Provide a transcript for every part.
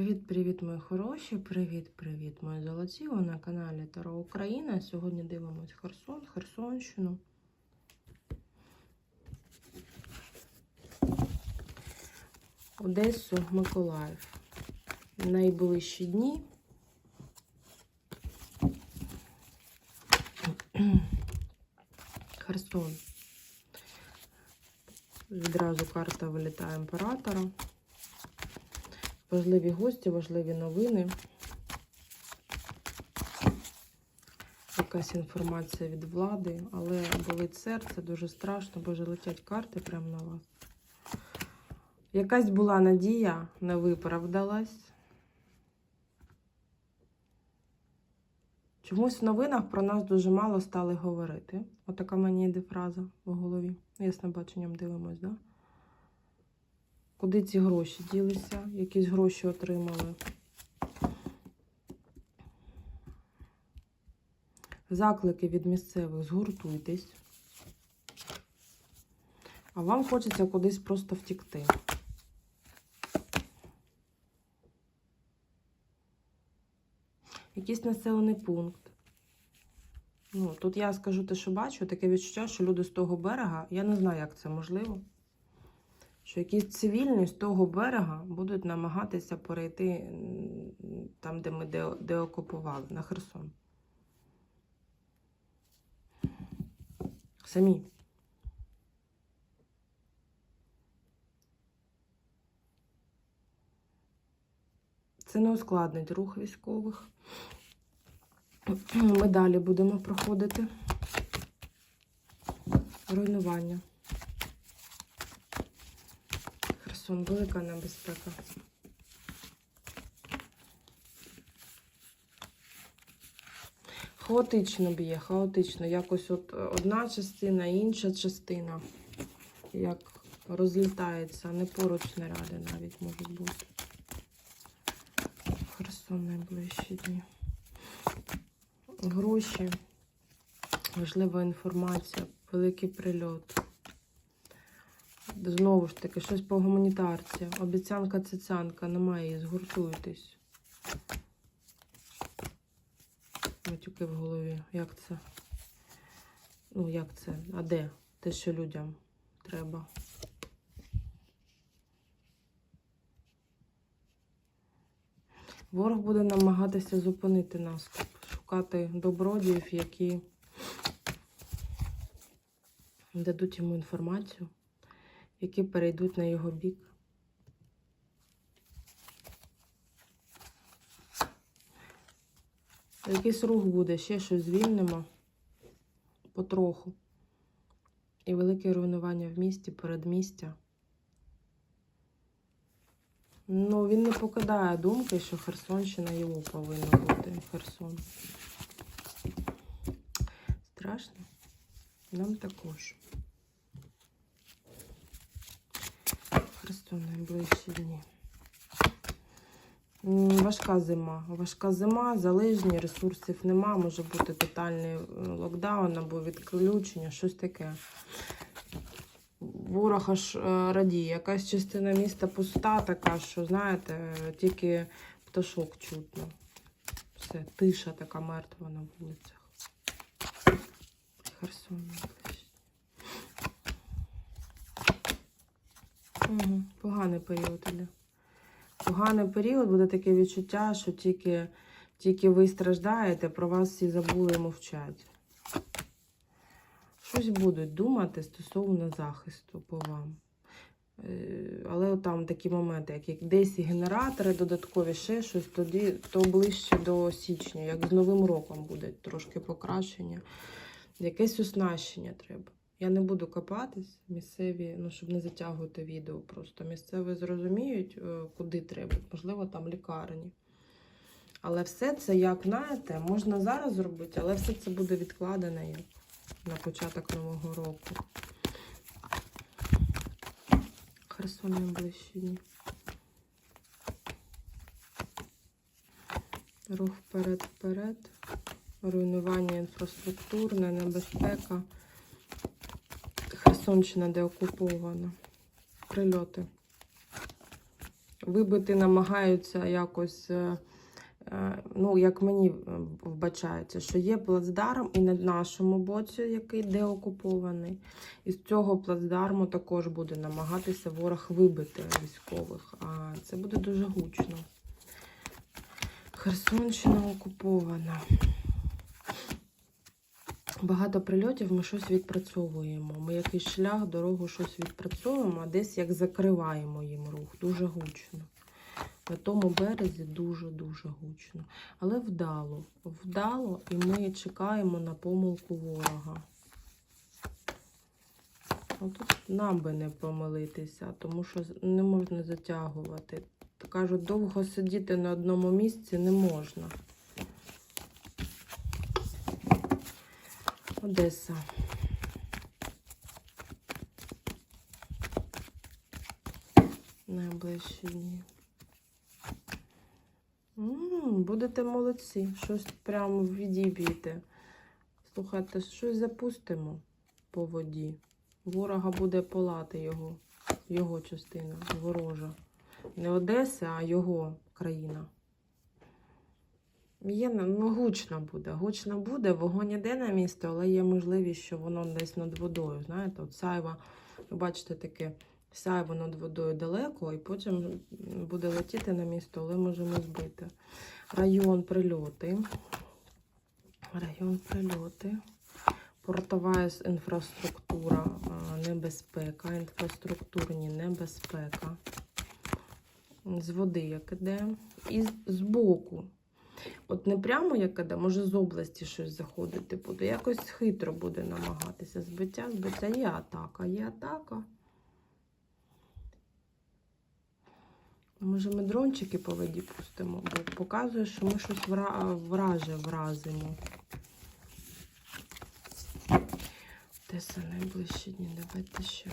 Привіт-привіт, мої хороші! Привіт-привіт, мої золоті! Ви на каналі Таро Україна. Сьогодні дивимось Херсон, Херсонщину. Одесу, Миколаїв. Найближчі дні. Херсон. Відразу карта вилітає імператора. Важливі гості, важливі новини. Якась інформація від влади, але болить серце, дуже страшно, бо вже летять карти прямо на вас. Якась була надія, не виправдалась. Чомусь в новинах про нас дуже мало стали говорити. Отака мені йде фраза в голові. Ясним баченням дивимось, так? Да? Куди ці гроші ділися? Якісь гроші отримали. Заклики від місцевих згуртуйтесь. А вам хочеться кудись просто втікти. Якийсь населений пункт. Ну, тут я скажу те, що бачу, таке відчуття, що люди з того берега, я не знаю, як це можливо що якісь цивільні з того берега будуть намагатися перейти там, де ми де, де на Херсон. Самі. Це не ускладнить рух військових. Ми далі будемо проходити руйнування. Херсон, велика небезпека. Хаотично б'є, хаотично. Якось от одна частина, інша частина. Як розлітається, не поруч снаряди навіть можуть бути. Херсон найближчі дні. Гроші, важлива інформація, великий прильот. Знову ж таки, щось по гуманітарці. Обіцянка цицянка, немає її, згуртуйтесь. Матюки в голові. Як це? Ну, як це? А де? Те, що людям треба. Ворог буде намагатися зупинити наступ, шукати добродіїв, які дадуть йому інформацію які перейдуть на його бік. Якийсь рух буде, ще щось звільнимо потроху. І велике руйнування в місті, передмістя. Ну, він не покидає думки, що Херсонщина його повинна бути. Херсон. Страшно? Нам також. Херсон найближчі дні. Важка зима. Важка зима, залежні, ресурсів нема, може бути тотальний е, локдаун або відключення, щось таке. Ворог аж е, радіє. Якась частина міста пуста, така, що, знаєте, тільки пташок чутно. Все, тиша така мертва на вулицях. Херсон. Угу. Поганий період іде. Поганий період буде таке відчуття, що тільки тільки ви страждаєте, про вас всі забули і мовчать. Щось будуть думати стосовно захисту по вам. Е, але там такі моменти, як десь і генератори додаткові, ще щось, тоді то ближче до січня, як з Новим роком буде трошки покращення. Якесь оснащення треба. Я не буду копатись місцеві, ну, щоб не затягувати відео. Просто місцеві зрозуміють, е, куди треба. Можливо, там лікарні. Але все це, як знаєте, можна зараз зробити, але все це буде відкладено як на початок нового року. Херсон найближчі дні. Рух вперед-вперед. Руйнування інфраструктурне, небезпека. Херсонщина, де окупована. Прильоти. вибити намагаються якось. е, е, Ну, як мені е, вбачається, що є плацдарм і на нашому боці, який деокупований. І з цього плацдарму також буде намагатися ворог вибити військових. А це буде дуже гучно. Херсонщина окупована. Багато прильотів ми щось відпрацьовуємо. Ми якийсь шлях, дорогу щось відпрацьовуємо, а десь як закриваємо їм рух. Дуже гучно. На тому березі дуже-дуже гучно. Але вдало. Вдало, і ми чекаємо на помилку ворога. Отут нам би не помилитися, тому що не можна затягувати. Кажуть, довго сидіти на одному місці не можна. Одеса. Найближчі дні. Будете молодці. Щось прямо відіб'єте. Слухайте, щось запустимо по воді. Ворога буде полати його, його частина, ворожа. Не Одеса, а його країна. Є, ну, гучно буде. Гучно буде, вогонь іде на місто, але є можливість, що воно десь над водою. Знаєте, от сяйва, ви бачите таке сяйво над водою далеко, і потім буде летіти на місто, але можемо збити. Район прильоти. Район прильоти. Портова інфраструктура, небезпека, інфраструктурні небезпека. З води як іде. І з боку. От не прямо як іде, може з області щось заходити буде. Якось хитро буде намагатися. Збиття, збиття є атака, є атака. Може, ми дрончики по воді пустимо, бо показує, що ми щось вра... враже вразимо. Де це найближчі дні? Давайте ще.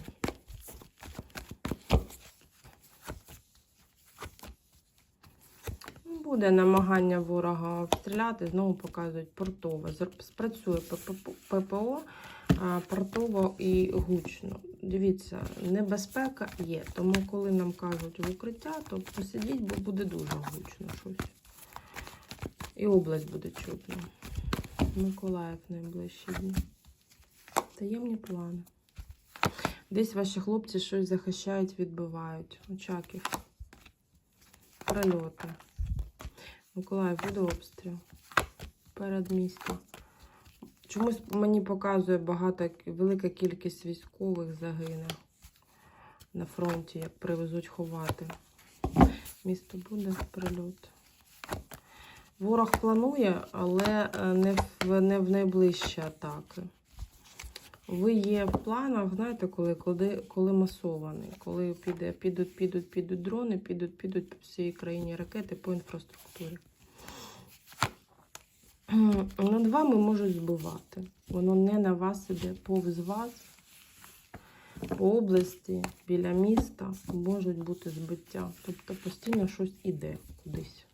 Буде намагання ворога обстріляти, знову показують портово. Спрацює ППО портово і гучно. Дивіться, небезпека є. Тому, коли нам кажуть в укриття, то посидіть, бо буде дуже гучно щось. І область буде чутно. Миколаїв найближчі дні. Таємні плани. Десь ваші хлопці щось захищають, відбивають. Очаків. Прильоти. Миколаїв буде обстріл. Перед містом. Чомусь мені показує багато, велика кількість військових загине на фронті, як привезуть ховати. Місто буде прильот. Ворог планує, але е, не в, не в найближчі атаки. Ви є в планах, знаєте, коли, коли, коли масований, коли піде, підуть, підуть, підуть дрони, підуть, підуть по всій країні ракети по інфраструктурі. Над вами можуть збивати. Воно не на вас іде, повз вас, по області, біля міста можуть бути збиття. Тобто постійно щось іде кудись.